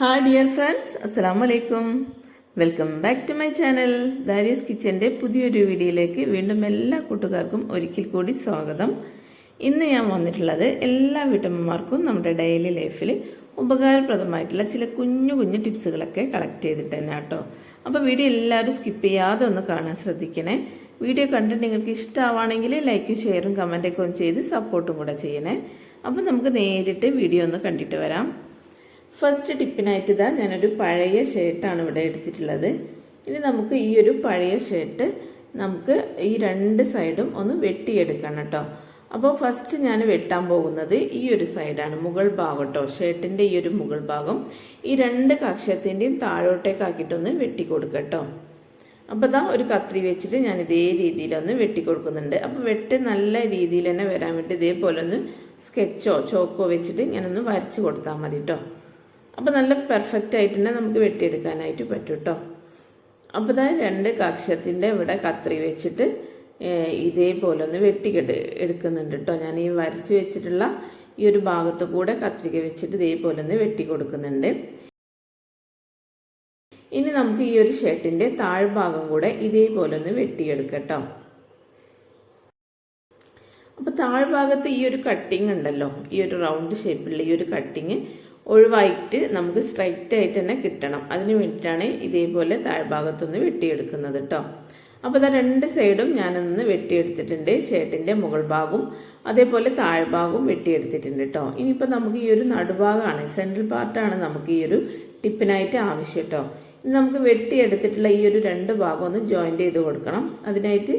Hi dear friends അസ്സാം വലൈക്കും welcome back to my channel Daris കിച്ചന്റെ പുതിയൊരു വീഡിയോയിലേക്ക് വീണ്ടും എല്ലാ കൂട്ടുകാർക്കും ഒരിക്കൽ കൂടി സ്വാഗതം. ഇന്ന് ഞാൻ വന്നിട്ടുള്ളത് എല്ലാ വീട്ടമ്മമാർക്കും നമ്മുടെ ഡെയിലി ലൈഫിൽ ഉപകാരപ്രദമായിട്ടുള്ള ചില കുഞ്ഞു കുഞ്ഞു ടിപ്സുകളൊക്കെ കളക്ട് ചെയ്തിട്ട് തന്നെ കേട്ടോ. അപ്പോൾ വീഡിയോ എല്ലാവരും സ്കിപ്പ് ചെയ്യാതെ ഒന്ന് കാണാൻ ശ്രദ്ധിക്കണേ. വീഡിയോ കണ്ടിട്ട് നിങ്ങൾക്ക് ഇഷ്ടമാവാണെങ്കിൽ ലൈക്കും ഷെയറും കമന്റൊക്കെ ഒന്ന് ചെയ്ത് സപ്പോർട്ടും കൂടെ ചെയ്യണേ. അപ്പം നമുക്ക് നേരിട്ട് വീഡിയോ ഒന്ന് കണ്ടിട്ട് വരാം. ഫസ്റ്റ് ടിപ്പിനായിട്ട് ഇതാ ഞാനൊരു പഴയ ഷർട്ടാണ് ഇവിടെ എടുത്തിട്ടുള്ളത്. ഇനി നമുക്ക് ഈ ഒരു പഴയ ഷർട്ട് നമുക്ക് ഈ രണ്ട് സൈഡും ഒന്ന് വെട്ടിയെടുക്കണം കേട്ടോ. അപ്പോൾ ഫസ്റ്റ് ഞാൻ വെട്ടാൻ പോകുന്നത് ഈ ഒരു സൈഡാണ് മുകൾ ഭാഗം കേട്ടോ. ഷർട്ടിന്റെ ഈ ഒരു മുകൾ ഭാഗം. ഈ രണ്ട് കക്ഷത്തിന്റെയും താഴോട്ടേക്കാക്കിയിട്ടൊന്ന് വെട്ടി കൊടുക്കുക കേട്ടോ. അപ്പോൾ ഇതാ ഒരു കത്രി വെച്ചിട്ട് ഞാൻ ഇതേ രീതിയിലൊന്ന് വെട്ടി കൊടുക്കുന്നുണ്ട് അപ്പോൾ വെട്ട് നല്ല രീതിയിൽ തന്നെ വരാൻ വേണ്ടി ഇതേപോലെ ഒന്ന് സ്കെച്ചോ ചോക്കോ വെച്ചിട്ട് ഇങ്ങനെ വരച്ച് കൊടുത്താൽ മതി കേട്ടോ. അപ്പോൾ നല്ല പെർഫെക്റ്റ് ആയിട്ട് തന്നെ നമുക്ക് വെട്ടിയെടുക്കാനായിട്ട് പറ്റും കേട്ടോ അപ്പോൾ ഇതാ രണ്ട് കക്ഷത്തിന്റെ ഇവിടെ കത്രി വെച്ചിട്ട് ഇതേപോലെ ഒന്ന് വെട്ടിക്കെട്ട് എടുക്കുന്നുണ്ട് കേട്ടോ ഞാൻ ഈ വരച്ച് വെച്ചിട്ടുള്ള ഈ ഒരു ഭാഗത്ത് കൂടെ കത്രിക വെച്ചിട്ട് ഇതേപോലെ ഒന്ന് വെട്ടി കൊടുക്കുന്നുണ്ട്. ഇനി നമുക്ക് ഈ ഒരു ഷർട്ടിന്റെ താഴ്ഭാഗം കൂടെ ഇതേപോലെ ഒന്ന് വെട്ടിയെടുക്കട്ടോ. അപ്പോൾ താഴ്ഭാഗത്ത് ഈ ഒരു കട്ടിങ് ഉണ്ടല്ലോ ഈ ഒരു റൗണ്ട് ഷേപ്പിലുള്ള ഈ ഒരു കട്ടിങ് ഒഴിവായിട്ട് നമുക്ക് സ്ട്രൈറ്റ് ആയിട്ട് തന്നെ കിട്ടണം. അതിന് വേണ്ടിയിട്ടാണ് ഇതേപോലെ താഴ്ഭാഗത്തുനിന്ന് വെട്ടിയെടുക്കുന്നത് കേട്ടോ അപ്പോൾ ഇതാ രണ്ട് സൈഡും ഞാനൊന്ന് വെട്ടിയെടുത്തിട്ടുണ്ട്. ഷർട്ടിന്റെ മുകൾ ഭാഗവും അതേപോലെ താഴ്ഭാഗവും വെട്ടിയെടുത്തിട്ടുണ്ട് കേട്ടോ ഇനിയിപ്പോൾ നമുക്ക് ഈ ഒരു നടുഭാഗമാണ് സെൻട്രൽ പാർട്ടാണ് നമുക്ക് ഈ ഒരു ടിപ്പിനായിട്ട് ആവശ്യം കേട്ടോ ഇനി നമുക്ക് വെട്ടിയെടുത്തിട്ടുള്ള ഈ ഒരു രണ്ട് ഭാഗം ഒന്ന് ജോയിന്റ് ചെയ്ത് കൊടുക്കണം. അതിനായിട്ട്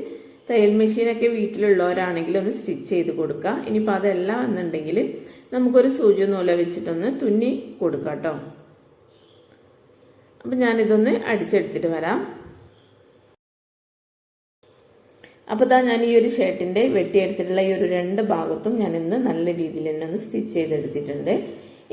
തയ്യൽ മെഷീനൊക്കെ വീട്ടിലുള്ളവരാണെങ്കിൽ ഒന്ന് സ്റ്റിച്ച് ചെയ്ത് കൊടുക്കുക. ഇനിയിപ്പോൾ അതെല്ലാം എന്നുണ്ടെങ്കിൽ നമുക്കൊരു സൂചി നൂല വെച്ചിട്ടൊന്ന് തുന്നി കൊടുക്കാം കേട്ടോ. അപ്പം ഞാനിതൊന്ന് അടിച്ചെടുത്തിട്ട് വരാം. അപ്പോൾ ഞാൻ ഈ ഒരു ഷർട്ടിന്റെ വെട്ടിയെടുത്തിട്ടുള്ള ഈ ഒരു രണ്ട് ഭാഗത്തും ഞാൻ ഇന്ന് നല്ല രീതിയിൽ തന്നെ ഒന്ന് സ്റ്റിച്ച് ചെയ്തെടുത്തിട്ടുണ്ട്.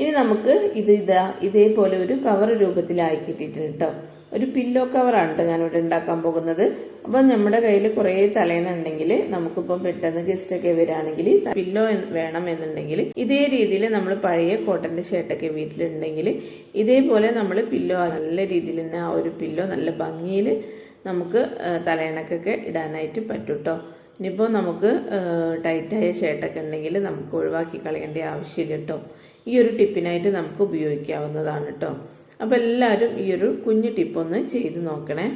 ഇനി നമുക്ക് ഇത് ഇതാ ഇതേപോലെ ഒരു കവർ രൂപത്തിലായി കിട്ടിയിട്ടുണ്ട് കേട്ടോ. ഒരു പില്ലോ കവറാണ് കേട്ടോ ഞാനിവിടെ ഉണ്ടാക്കാൻ പോകുന്നത്. അപ്പം നമ്മുടെ കയ്യിൽ കുറേ തലേണ ഉണ്ടെങ്കിൽ നമുക്കിപ്പം പെട്ടെന്ന് ഗസ്റ്റൊക്കെ വരികയാണെങ്കിൽ പില്ലോ വേണം എന്നുണ്ടെങ്കിൽ ഇതേ രീതിയിൽ നമ്മൾ പഴയ കോട്ടന്റെ ഷർട്ടൊക്കെ വീട്ടിലുണ്ടെങ്കിൽ ഇതേപോലെ നമ്മൾ പില്ലോ നല്ല രീതിയിൽ തന്നെ ആ ഒരു പില്ലോ നല്ല ഭംഗിയിൽ നമുക്ക് തലേണക്കൊക്കെ ഇടാനായിട്ട് പറ്റും കേട്ടോ ഇനിയിപ്പോൾ നമുക്ക് ടൈറ്റായ ഷർട്ടൊക്കെ ഉണ്ടെങ്കിൽ നമുക്ക് ഒഴിവാക്കി കളയേണ്ട ആവശ്യമില്ല കേട്ടോ ഈ ഒരു ടിപ്പിനായിട്ട് നമുക്ക് ഉപയോഗിക്കാവുന്നതാണ് കേട്ടോ അപ്പോൾ എല്ലാവരും ഈ ഒരു കുഞ്ഞു ടിപ്പൊന്ന് ചെയ്ത് നോക്കണേ.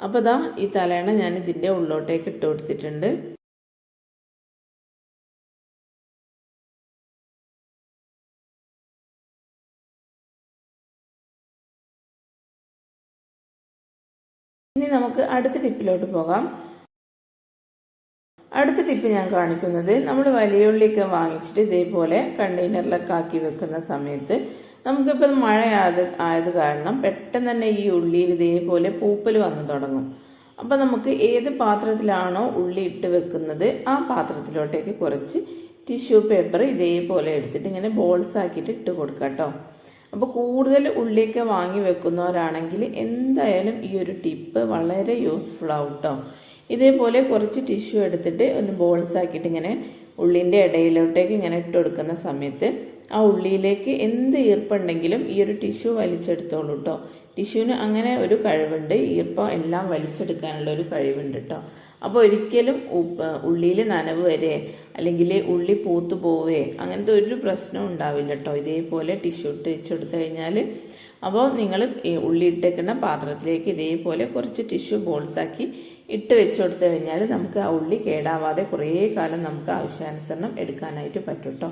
അപ്പോൾ ഇതാ ഈ തലേണ ഞാൻ ഇതിന്റെ ഉള്ളോട്ടേക്ക് ഇട്ട് കൊടുത്തിട്ടുണ്ട്. ഇനി നമുക്ക് അടുത്ത ടിപ്പിലോട്ട് പോകാം. അടുത്ത ടിപ്പ് ഞാൻ കാണിക്കുന്നത് നമ്മൾ വലിയ ഉള്ളിയൊക്കെ വാങ്ങിച്ചിട്ട് ഇതേപോലെ കണ്ടെയ്നറിലൊക്കെ ആക്കി വെക്കുന്ന സമയത്ത് നമുക്കിപ്പോൾ മഴ ആയത് ആയത് കാരണം പെട്ടെന്ന് തന്നെ ഈ ഉള്ളിയിൽ ഇതേപോലെ പൂപ്പൽ വന്നു തുടങ്ങും. അപ്പോൾ നമുക്ക് ഏത് പാത്രത്തിലാണോ ഉള്ളി ഇട്ട് വെക്കുന്നത് ആ പാത്രത്തിലോട്ടേക്ക് കുറച്ച് ടിഷ്യൂ പേപ്പർ ഇതേപോലെ എടുത്തിട്ട് ഇങ്ങനെ ബോൾസ് ആക്കിയിട്ട് ഇട്ട് കൊടുക്കാം കേട്ടോ. അപ്പോൾ കൂടുതൽ ഉള്ളിയൊക്കെ വാങ്ങി വെക്കുന്നവരാണെങ്കിൽ എന്തായാലും ഈ ഒരു ടിപ്പ് വളരെ യൂസ്ഫുൾ ആവും കേട്ടോ. ഇതേപോലെ കുറച്ച് ടിഷ്യൂ എടുത്തിട്ട് ഒന്ന് ബോൾസ് ആക്കിയിട്ട് ഇങ്ങനെ ഉള്ളിന്റെ ഇടയിലോട്ടേക്ക് ഇങ്ങനെ ഇട്ട് കൊടുക്കുന്ന സമയത്ത് ആ ഉള്ളിയിലേക്ക് എന്ത് ഈർപ്പുണ്ടെങ്കിലും ഈ ഒരു ടിഷ്യൂ വലിച്ചെടുത്തോളൂ കേട്ടോ ടിഷ്യൂവിന് അങ്ങനെ ഒരു കഴിവുണ്ട്. ഈർപ്പം എല്ലാം വലിച്ചെടുക്കാനുള്ള ഒരു കഴിവുണ്ട് കേട്ടോ അപ്പോൾ ഒരിക്കലും ഉള്ളിയിൽ നനവ് വരെ അല്ലെങ്കിൽ ഉള്ളി പൂത്തു പോവേ അങ്ങനത്തെ ഒരു പ്രശ്നം ഉണ്ടാവില്ല കേട്ടോ ഇതേപോലെ ടിഷ്യൂ ഇട്ട് വെച്ചെടുത്തു കഴിഞ്ഞാൽ അപ്പോൾ നിങ്ങൾ ഉള്ളി ഇട്ടേക്കുന്ന പാത്രത്തിലേക്ക് ഇതേപോലെ കുറച്ച് ടിഷ്യൂ ബോൾസാക്കി ഇട്ട് വെച്ച് കൊടുത്തു കഴിഞ്ഞാൽ നമുക്ക് ആ ഉള്ളി കേടാവാതെ കുറേ കാലം നമുക്ക് ആവശ്യാനുസരണം എടുക്കാനായിട്ട് പറ്റും കേട്ടോ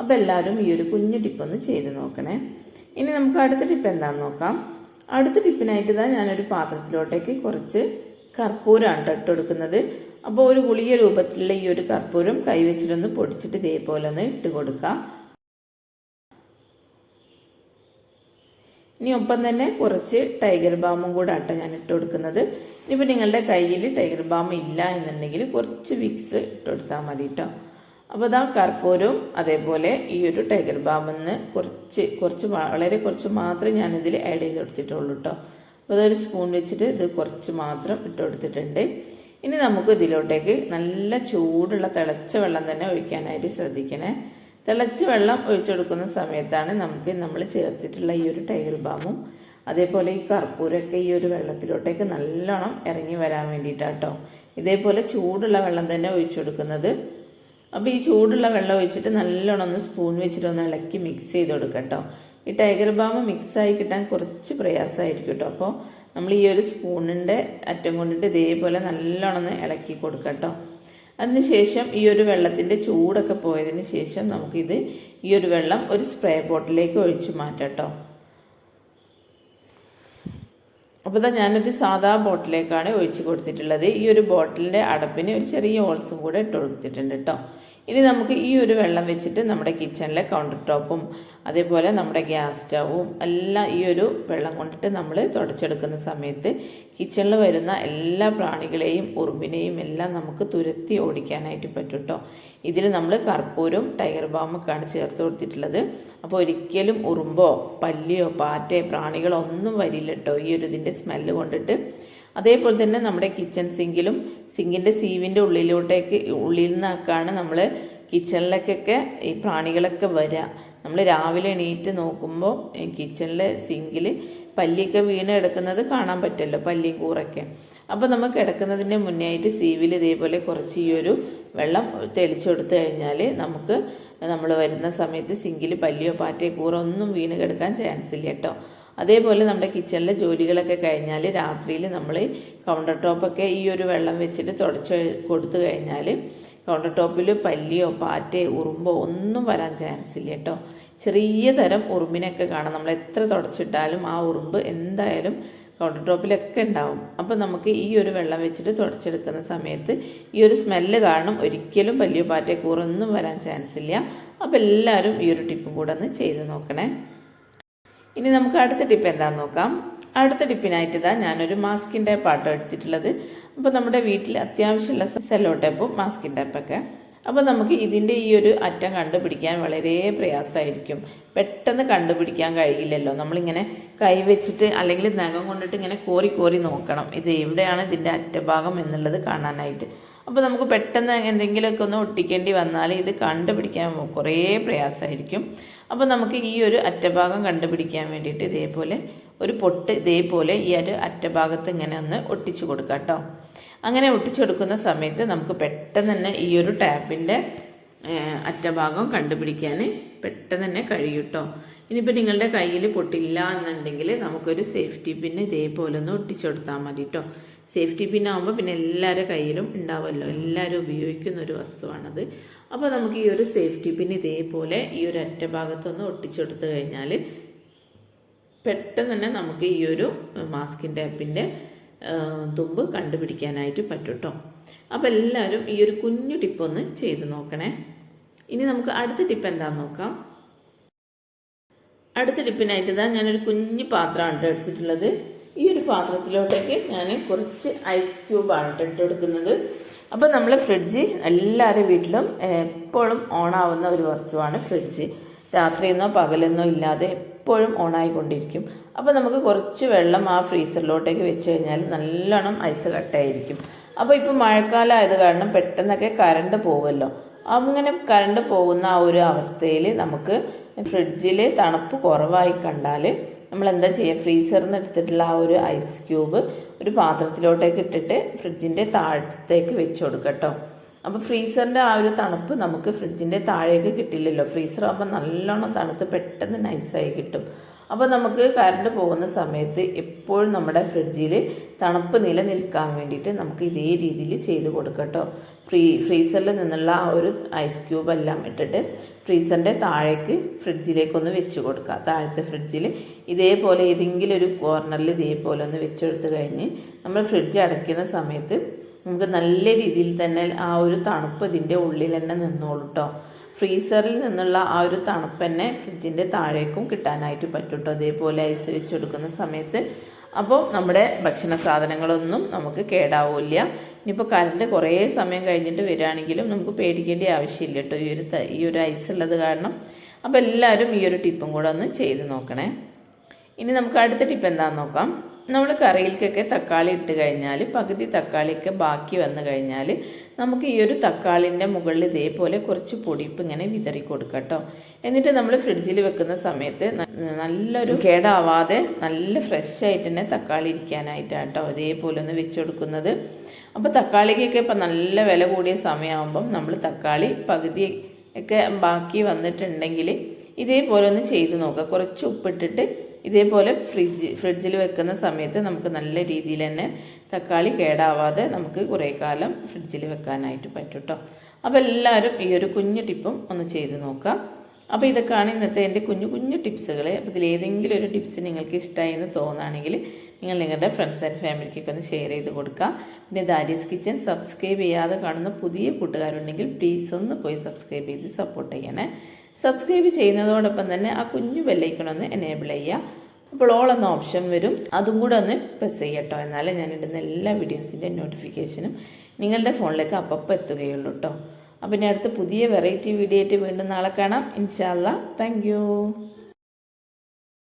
അപ്പോൾ എല്ലാവരും ഈ ഒരു കുഞ്ഞ് ടിപ്പൊന്ന് ചെയ്ത് നോക്കണേ. ഇനി നമുക്ക് അടുത്ത ടിപ്പ് എന്താണെന്ന് നോക്കാം. അടുത്ത ടിപ്പിനായിട്ട് തന്നെ ഞാനൊരു പാത്രത്തിലോട്ടേക്ക് കുറച്ച് കർപ്പൂരമാണ് ഇട്ട് കൊടുക്കുന്നത്. അപ്പോൾ ഒരു ഗുളിക രൂപത്തിലുള്ള ഈ ഒരു കർപ്പൂരം കൈവച്ചിട്ടൊന്ന് പൊടിച്ചിട്ട് ഇതേപോലെ ഒന്ന് ഇട്ട് കൊടുക്കാം. ഇനി ഒപ്പം തന്നെ കുറച്ച് ടൈഗർ ബാമും കൂടെ ആട്ടോ ഞാൻ ഇട്ട് കൊടുക്കുന്നത്. ഇനിയിപ്പോൾ നിങ്ങളുടെ കയ്യിൽ ടൈഗർ ബാം ഇല്ല എന്നുണ്ടെങ്കിൽ കുറച്ച് വിക്സ് ഇട്ട് കൊടുത്താൽ മതി കേട്ടോ അപ്പോൾ ഇതാ കർപ്പൂരവും അതേപോലെ ഈ ഒരു ടൈഗർ ബാമെന്ന് കുറച്ച് കുറച്ച് വളരെ കുറച്ച് മാത്രമേ ഞാനിതിൽ ആഡ് ചെയ്ത് കൊടുത്തിട്ടുള്ളൂ കേട്ടോ അപ്പോൾ അതൊരു സ്പൂൺ വെച്ചിട്ട് ഇത് കുറച്ച് മാത്രം ഇട്ട് കൊടുത്തിട്ടുണ്ട്. ഇനി നമുക്ക് ഇതിലോട്ടേക്ക് നല്ല ചൂടുള്ള തിളച്ച വെള്ളം തന്നെ ഒഴിക്കാനായിട്ട് ശ്രദ്ധിക്കണേ. തിളച്ച വെള്ളം ഒഴിച്ചെടുക്കുന്ന സമയത്താണ് നമുക്ക് നമ്മൾ ചേർത്തിട്ടുള്ള ഈ ഒരു ടൈഗർ ബാമും അതേപോലെ ഈ കർപ്പൂരമൊക്കെ ഈ ഒരു വെള്ളത്തിലോട്ടേക്ക് നല്ലോണം ഇറങ്ങി വരാൻ വേണ്ടിയിട്ടാട്ടോ. ഇതേപോലെ ചൂടുള്ള വെള്ളം തന്നെ ഒഴിച്ചെടുക്കുന്നത്. അപ്പോൾ ഈ ചൂടുള്ള വെള്ളം ഒഴിച്ചിട്ട് നല്ലോണം ഒന്ന് സ്പൂൺ വെച്ചിട്ട് ഒന്ന് ഇളക്കി മിക്സ് ചെയ്ത് കൊടുക്കട്ടോ. ഈ ടൈഗർ ബാം മിക്സായി കിട്ടാൻ കുറച്ച് പ്രയാസമായിരിക്കും കേട്ടോ. അപ്പോൾ നമ്മൾ ഈ ഒരു സ്പൂണിന്റെ അറ്റം കൊണ്ടിട്ട് ഇതേപോലെ നല്ലോണം ഒന്ന് ഇളക്കി കൊടുക്കുക കേട്ടോ അതിനുശേഷം ഈ ഒരു വെള്ളത്തിന്റെ ചൂടൊക്കെ പോയതിന് ശേഷം നമുക്കിത് ഈ ഒരു വെള്ളം ഒരു സ്പ്രേ ബോട്ടിലേക്ക് ഒഴിച്ചു മാറ്റാം കേട്ടോ അപ്പോൾ ഇതാ ഞാനൊരു സാധാ ബോട്ടിലേക്കാണ് ഒഴിച്ചു കൊടുത്തിട്ടുള്ളത്. ഈ ഒരു ബോട്ടിലിന്റെ അടപ്പിന് ഒരു ചെറിയ ഓൾസും കൂടെ ഇട്ട് കൊടുത്തിട്ടുണ്ട് കേട്ടോ ഇനി നമുക്ക് ഈ ഒരു വെള്ളം വെച്ചിട്ട് നമ്മുടെ കിച്ചണിലെ കൗണ്ടർ ടോപ്പും അതേപോലെ നമ്മുടെ ഗ്യാസ് സ്റ്റൗവും എല്ലാം ഈ ഒരു വെള്ളം കൊണ്ടിട്ട് നമ്മൾ തുടച്ചെടുക്കുന്ന സമയത്ത് കിച്ചണിൽ വരുന്ന എല്ലാ പ്രാണികളെയും ഉറുമ്പിനെയും എല്ലാം നമുക്ക് തുരത്തി ഓടിക്കാനായിട്ട് പറ്റും കേട്ടോ ഇതിൽ നമ്മൾ കർപ്പൂരും ടൈഗർ ബാമൊക്കെയാണ് ചേർത്ത് കൊടുത്തിട്ടുള്ളത്. അപ്പോൾ ഒരിക്കലും ഉറുമ്പോ പല്ലിയോ പാറ്റയോ പ്രാണികളോ ഒന്നും വരില്ല കേട്ടോ ഈ ഒരു ഇതിന്റെ സ്മെല്ല് കൊണ്ടിട്ട്. അതേപോലെ തന്നെ നമ്മുടെ കിച്ചൺ സിങ്കിലും സിങ്കിന്റെ സീവിന്റെ ഉള്ളിലോട്ടേക്ക് ഉള്ളിൽ നിന്നൊക്കെയാണ് നമ്മൾ കിച്ചണിലേക്കൊക്കെ ഈ പ്രാണികളൊക്കെ വരിക നമ്മൾ രാവിലെ എണീറ്റ് നോക്കുമ്പോൾ കിച്ചണിലെ സിങ്കിൽ പല്ലിയൊക്കെ വീണ് കിടക്കുന്നത് കാണാൻ പറ്റുമല്ലോ പല്ലിയും കൂറൊക്കെ. അപ്പോൾ നമുക്ക് കിടക്കുന്നതിന്റെ മുന്നേ ആയിട്ട് സീവിൽ ഇതേപോലെ കുറച്ച് ഈ ഒരു വെള്ളം തെളിച്ചു കഴിഞ്ഞാൽ നമുക്ക് നമ്മൾ വരുന്ന സമയത്ത് സിങ്കിൽ പല്ലിയോ പാറ്റയോ കൂറ ഒന്നും വീണ് കിടക്കാൻ ചാൻസ് ഇല്ല കേട്ടോ അതേപോലെ നമ്മുടെ കിച്ചണിലെ ജോലികളൊക്കെ കഴിഞ്ഞാൽ രാത്രിയിൽ നമ്മൾ കൗണ്ടർ ടോപ്പൊക്കെ ഈ ഒരു വെള്ളം വെച്ചിട്ട് തുടച്ച് കൊടുത്തു കഴിഞ്ഞാൽ കൗണ്ടർ ടോപ്പിൽ പല്ലിയോ പാറ്റയോ ഉറുമ്പോ ഒന്നും വരാൻ ചാൻസ് ഇല്ല കേട്ടോ. ചെറിയ തരം ഉറുമ്പിനൊക്കെ കാണാം. നമ്മൾ എത്ര തുടച്ചിട്ടാലും ആ ഉറുമ്പ് എന്തായാലും കൗണ്ടർ ടോപ്പിലൊക്കെ ഉണ്ടാവും. അപ്പോൾ നമുക്ക് ഈ ഒരു വെള്ളം വെച്ചിട്ട് തുടച്ചെടുക്കുന്ന സമയത്ത് ഈ ഒരു സ്മെല്ല് കാരണം ഒരിക്കലും പല്ലിയോ പാറ്റയോ കൂറൊന്നും വരാൻ ചാൻസ് ഇല്ല. അപ്പോൾ എല്ലാവരും ഈ ഒരു ടിപ്പും കൂടെ ഒന്ന് ചെയ്ത് നോക്കണേ. ഇനി നമുക്ക് അടുത്ത ടിപ്പ് എന്താണെന്ന് നോക്കാം. അടുത്ത ടിപ്പിനായിട്ട് ഇതാ ഞാനൊരു മാസ്കിന്റെ പാട്ട് എടുത്തിട്ടുള്ളത്. അപ്പോൾ നമ്മുടെ വീട്ടിൽ അത്യാവശ്യമുള്ള സെല്ലോ ടേപ്പും മാസ്കിൻ ടേപ്പൊക്കെ അപ്പോൾ നമുക്ക് ഇതിന്റെ ഈ ഒരു അറ്റം കണ്ടുപിടിക്കാൻ വളരെ പ്രയാസമായിരിക്കും. പെട്ടെന്ന് കണ്ടുപിടിക്കാൻ കഴിയില്ലല്ലോ. നമ്മളിങ്ങനെ കൈവച്ചിട്ട് അല്ലെങ്കിൽ നഖം കൊണ്ടിട്ട് ഇങ്ങനെ കോരി കോരി നോക്കണം. ഇത് എവിടെയാണ് ഇതിന്റെ അറ്റഭാഗം എന്നുള്ളത് കാണാനായിട്ട്. അപ്പോൾ നമുക്ക് പെട്ടെന്ന് എന്തെങ്കിലുമൊക്കെ ഒന്ന് ഒട്ടിക്കേണ്ടി വന്നാൽ ഇത് കണ്ടുപിടിക്കാൻ കുറേ പ്രയാസമായിരിക്കും. അപ്പോൾ നമുക്ക് ഈ ഒരു അറ്റഭാഗം കണ്ടുപിടിക്കാൻ വേണ്ടിയിട്ട് ഇതേപോലെ ഒരു പൊട്ട് ഇതേപോലെ ഈ ഒരു അറ്റഭാഗത്ത് ഇങ്ങനെ ഒന്ന് ഒട്ടിച്ചു കൊടുക്കാം കേട്ടോ. അങ്ങനെ ഒട്ടിച്ചു കൊടുക്കുന്ന സമയത്ത് നമുക്ക് പെട്ടെന്ന് തന്നെ ഈ ഒരു ടാപ്പിന്റെ അറ്റഭാഗം കണ്ടുപിടിക്കാൻ പെട്ടെന്ന് തന്നെ കഴിയും കേട്ടോ ഇനിയിപ്പോൾ നിങ്ങളുടെ കയ്യിൽ പൊട്ടില്ല എന്നുണ്ടെങ്കിൽ നമുക്കൊരു സേഫ്റ്റി പിൻ ഇതേപോലെ ഒന്ന് ഒട്ടിച്ചെടുത്താൽ മതി കേട്ടോ സേഫ്റ്റി പിൻ ആകുമ്പോൾ പിന്നെ എല്ലാവരുടെ കയ്യിലും ഉണ്ടാവുമല്ലോ. എല്ലാവരും ഉപയോഗിക്കുന്ന ഒരു വസ്തുവാണത്. അപ്പോൾ നമുക്ക് ഈ ഒരു സേഫ്റ്റി പിൻ ഇതേപോലെ ഈ ഒരു അറ്റ ഭാഗത്തൊന്ന് ഒട്ടിച്ചെടുത്ത് കഴിഞ്ഞാൽ പെട്ടെന്ന് തന്നെ നമുക്ക് ഈ ഒരു മാസ്കിന്റെ ടാപ്പിന്റെ തുമ്പ് കണ്ടുപിടിക്കാനായിട്ട് പറ്റും കേട്ടോ അപ്പോൾ എല്ലാവരും ഈ ഒരു കുഞ്ഞു ടിപ്പൊന്ന് ചെയ്ത് നോക്കണേ. ഇനി നമുക്ക് അടുത്ത ടിപ്പ് എന്താണെന്ന് നോക്കാം. അടുത്ത ടിപ്പിനായിട്ട് ഇതാ ഞാനൊരു കുഞ്ഞു പാത്രമാണ് എടുത്തിട്ടുള്ളത്. ഈ ഒരു പാത്രത്തിലോട്ടേക്ക് ഞാൻ കുറച്ച് ഐസ് ക്യൂബാണ് ഇട്ട് കൊടുക്കുന്നത്. അപ്പോൾ നമ്മൾ ഫ്രിഡ്ജ് എല്ലാവരുടെ വീട്ടിലും എപ്പോഴും ഓണാവുന്ന ഒരു വസ്തുവാണ് ഫ്രിഡ്ജ് രാത്രി എന്നോ പകലെന്നോ ഇല്ലാതെ എപ്പോഴും ഓണായിക്കൊണ്ടിരിക്കും അപ്പോൾ നമുക്ക് കുറച്ച് വെള്ളം ആ ഫ്രീസറിലോട്ടേക്ക് വെച്ച് കഴിഞ്ഞാൽ നല്ലോണം ഐസ് കട്ടായിരിക്കും അപ്പോൾ ഇപ്പോൾ മഴക്കാലം ആയത് കാരണം പെട്ടെന്നൊക്കെ കറണ്ട് പോവുമല്ലോ അങ്ങനെ കറണ്ട് പോകുന്ന ആ ഒരു അവസ്ഥയിൽ നമുക്ക് ഫ്രിഡ്ജിൽ തണുപ്പ് കുറവായി കണ്ടാൽ നമ്മൾ എന്താ ചെയ്യുക ഫ്രീസറിൽ നിന്ന് എടുത്തിട്ടുള്ള ആ ഒരു ഐസ് ക്യൂബ് ഒരു പാത്രത്തിലോട്ടേക്ക് ഇട്ടിട്ട് ഫ്രിഡ്ജിന്റെ താഴത്തേക്ക് വെച്ച് കൊടുക്കട്ടോ അപ്പോൾ ഫ്രീസറിന്റെ ആ ഒരു തണുപ്പ് നമുക്ക് ഫ്രിഡ്ജിന്റെ താഴേക്ക് കിട്ടില്ലല്ലോ. ഫ്രീസർ ആകുമ്പോൾ നല്ലോണം തണുത്ത് പെട്ടെന്ന് നൈസായി കിട്ടും. അപ്പോൾ നമുക്ക് കറണ്ട് പോകുന്ന സമയത്ത് എപ്പോഴും നമ്മുടെ ഫ്രിഡ്ജിൽ തണുപ്പ് നിലനിൽക്കാൻ വേണ്ടിയിട്ട് നമുക്ക് ഇതേ രീതിയിൽ ചെയ്ത് കൊടുക്കട്ടോ. ഫ്രീ ഫ്രീസറിൽ നിന്നുള്ള ആ ഒരു ഐസ് ക്യൂബ് എല്ലാം ഇട്ടിട്ട് ഫ്രീസറിന്റെ താഴേക്ക് ഫ്രിഡ്ജിലേക്കൊന്ന് വെച്ച് കൊടുക്കുക താഴത്തെ ഫ്രിഡ്ജിൽ ഇതേപോലെ ഏതെങ്കിലും ഒരു കോർണറിൽ ഇതേപോലെ ഒന്ന് വെച്ചെടുത്ത് കഴിഞ്ഞ് നമ്മൾ ഫ്രിഡ്ജ് അടയ്ക്കുന്ന സമയത്ത് നമുക്ക് നല്ല രീതിയിൽ തന്നെ ആ ഒരു തണുപ്പ് ഇതിന്റെ ഉള്ളിൽ തന്നെ നിന്നോളൂ കേട്ടോ ഫ്രീസറിൽ നിന്നുള്ള ആ ഒരു തണുപ്പ് തന്നെ ഫ്രിഡ്ജിന്റെ താഴേക്കും കിട്ടാനായിട്ട് പറ്റും അതേപോലെ ഐസ് വെച്ച് കൊടുക്കുന്ന സമയത്ത്. അപ്പോൾ നമ്മുടെ ഭക്ഷണ സാധനങ്ങളൊന്നും നമുക്ക് കേടാവില്ല. ഇനിയിപ്പോൾ കറണ്ട് കുറേ സമയം കഴിഞ്ഞിട്ട് വരികയാണെങ്കിലും നമുക്ക് പേടിക്കേണ്ട ആവശ്യമില്ല കേട്ടോ ഈ ഒരു ഈ ഒരു ഐസ് ഉള്ളത് കാരണം. അപ്പോൾ എല്ലാവരും ഈ ഒരു ടിപ്പും കൂടെ ഒന്ന് ചെയ്ത് നോക്കണേ. ഇനി നമുക്ക് അടുത്ത ടിപ്പ് എന്താണെന്ന് നോക്കാം. നമ്മൾ കറിയിലേക്കൊക്കെ തക്കാളി ഇട്ട് കഴിഞ്ഞാൽ പകുതി തക്കാളിയൊക്കെ ബാക്കി വന്നു കഴിഞ്ഞാൽ നമുക്ക് ഈ ഒരു തക്കാളിന്റെ മുകളിൽ ഇതേപോലെ കുറച്ച് പൊടിപ്പ് ഇങ്ങനെ വിതറി കൊടുക്കാം കേട്ടോ എന്നിട്ട് നമ്മൾ ഫ്രിഡ്ജിൽ വെക്കുന്ന സമയത്ത് നല്ലൊരു കേടാവാതെ നല്ല ഫ്രഷ് ആയിട്ട് തന്നെ തക്കാളി ഇരിക്കാനായിട്ടാണ് കേട്ടോ ഇതേപോലെ ഒന്ന് വെച്ച് കൊടുക്കുന്നത്. അപ്പോൾ തക്കാളിക്കൊക്കെ ഇപ്പം നല്ല വില കൂടിയ സമയമാകുമ്പം നമ്മൾ തക്കാളി പകുതി ഒക്കെ ബാക്കി വന്നിട്ടുണ്ടെങ്കിൽ ഇതേപോലെ ഒന്ന് ചെയ്ത് നോക്കുക കുറച്ച് ഉപ്പിട്ടിട്ട് ഇതേപോലെ ഫ്രിഡ്ജ് ഫ്രിഡ്ജിൽ വെക്കുന്ന സമയത്ത് നമുക്ക് നല്ല രീതിയിൽ തന്നെ തക്കാളി കേടാവാതെ നമുക്ക് കുറേ കാലം ഫ്രിഡ്ജിൽ വെക്കാനായിട്ട് പറ്റും കേട്ടോ അപ്പോൾ എല്ലാവരും ഈ ഒരു കുഞ്ഞു ടിപ്പും ഒന്ന് ചെയ്ത് നോക്കാം. അപ്പോൾ ഇതൊക്കെയാണ് ഇന്നത്തെ എന്റെ കുഞ്ഞു കുഞ്ഞു ടിപ്സുകൾ അപ്പോൾ ഇതിലേതെങ്കിലും ഒരു ടിപ്സ് നിങ്ങൾക്ക് ഇഷ്ടമായി എന്ന് തോന്നുകയാണെങ്കിൽ നിങ്ങൾ നിങ്ങളുടെ ഫ്രണ്ട്സ് ആൻഡ് ഫാമിലിക്കൊക്കെ ഒന്ന് ഷെയർ ചെയ്ത് കൊടുക്കുക പിന്നെ ദാരീസ് കിച്ചൻ സബ്സ്ക്രൈബ് ചെയ്യാതെ കാണുന്ന പുതിയ കൂട്ടുകാരുണ്ടെങ്കിൽ പ്ലീസ് ഒന്ന് പോയി സബ്സ്ക്രൈബ് ചെയ്ത് സപ്പോർട്ട് ചെയ്യണേ. സബ്സ്ക്രൈബ് ചെയ്യുന്നതോടൊപ്പം തന്നെ ആ കുഞ്ഞു ബെല്ലൈക്കണൊന്ന് എനേബിൾ ചെയ്യുക. അപ്പോൾ ഓൾ എന്ന ഓപ്ഷൻ വരും. അതും കൂടെ ഒന്ന് പ്രസ് ചെയ്യട്ടോ എന്നാലേ ഞാൻ ഇടുന്ന എല്ലാ വീഡിയോസിന്റെ നോട്ടിഫിക്കേഷനും നിങ്ങളുടെ ഫോണിലേക്ക് അപ്പം എത്തുകയുള്ളൂ കേട്ടോ അപ്പം ഇനി അടുത്ത പുതിയ വെറൈറ്റി വീഡിയോ ആയിട്ട് വീണ്ടും നാളെ കാണാം. ഇൻഷാല്ല താങ്ക്